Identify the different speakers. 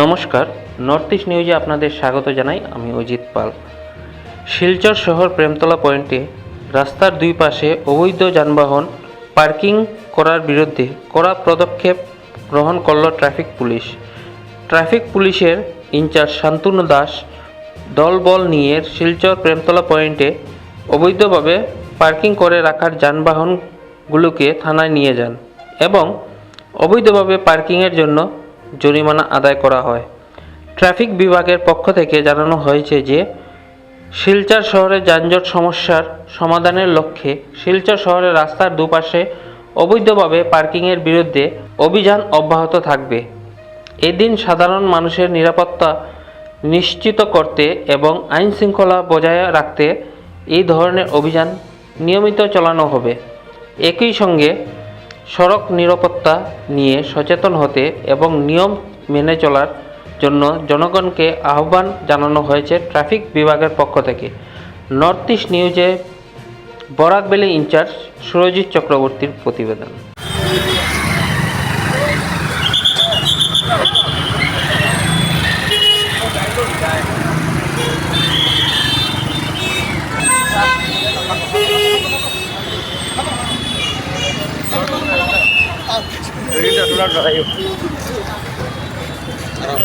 Speaker 1: নমস্কার north east নিউজে আপনাদের স্বাগত জানাই, আমি অজিত পাল। শিলচর শহর প্রেমতলা পয়েন্টে রাস্তার দুই পাশে অবৈধ যানবাহন পার্কিং করার বিরুদ্ধে কড়া পদক্ষেপ গ্রহণ করল ট্রাফিক পুলিশ। ট্রাফিক পুলিশের ইনচার্জ শান্তনু দাস দলবল নিয়ে শিলচর প্রেমতলা পয়েন্টে অবৈধভাবে পার্কিং করে রাখার যানবাহনগুলোকে থানায় নিয়ে যান এবং অবৈধভাবে পার্কিংয়ের জন্য জরিমানা আদায় করা হয়। ট্রাফিক বিভাগের পক্ষ থেকে জানানো হয়েছে যে, শিলচর শহরে যানজট সমস্যার সমাধানের লক্ষ্যে শিলচর শহরের রাস্তার দুপাশে অবৈধভাবে পার্কিংয়ের বিরুদ্ধে অভিযান অব্যাহত থাকবে। এদিন সাধারণ মানুষের নিরাপত্তা নিশ্চিত করতে এবং আইন শৃঙ্খলা বজায় রাখতে এই ধরনের অভিযান নিয়মিত চালানো হবে। একই সঙ্গে সড়ক নিরাপত্তা নিয়ে সচেতন হতে এবং নিয়ম মেনে চলার জন্য জনগণকে আহ্বান জানানো হয়েছে ট্রাফিক বিভাগের পক্ষ থেকে। নর্থ ইস্ট নিউজে বরাকবেলি ইনচার্জ সুরজিৎ চক্রবর্তীর প্রতিবেদন। Tulad na kayo. Araw,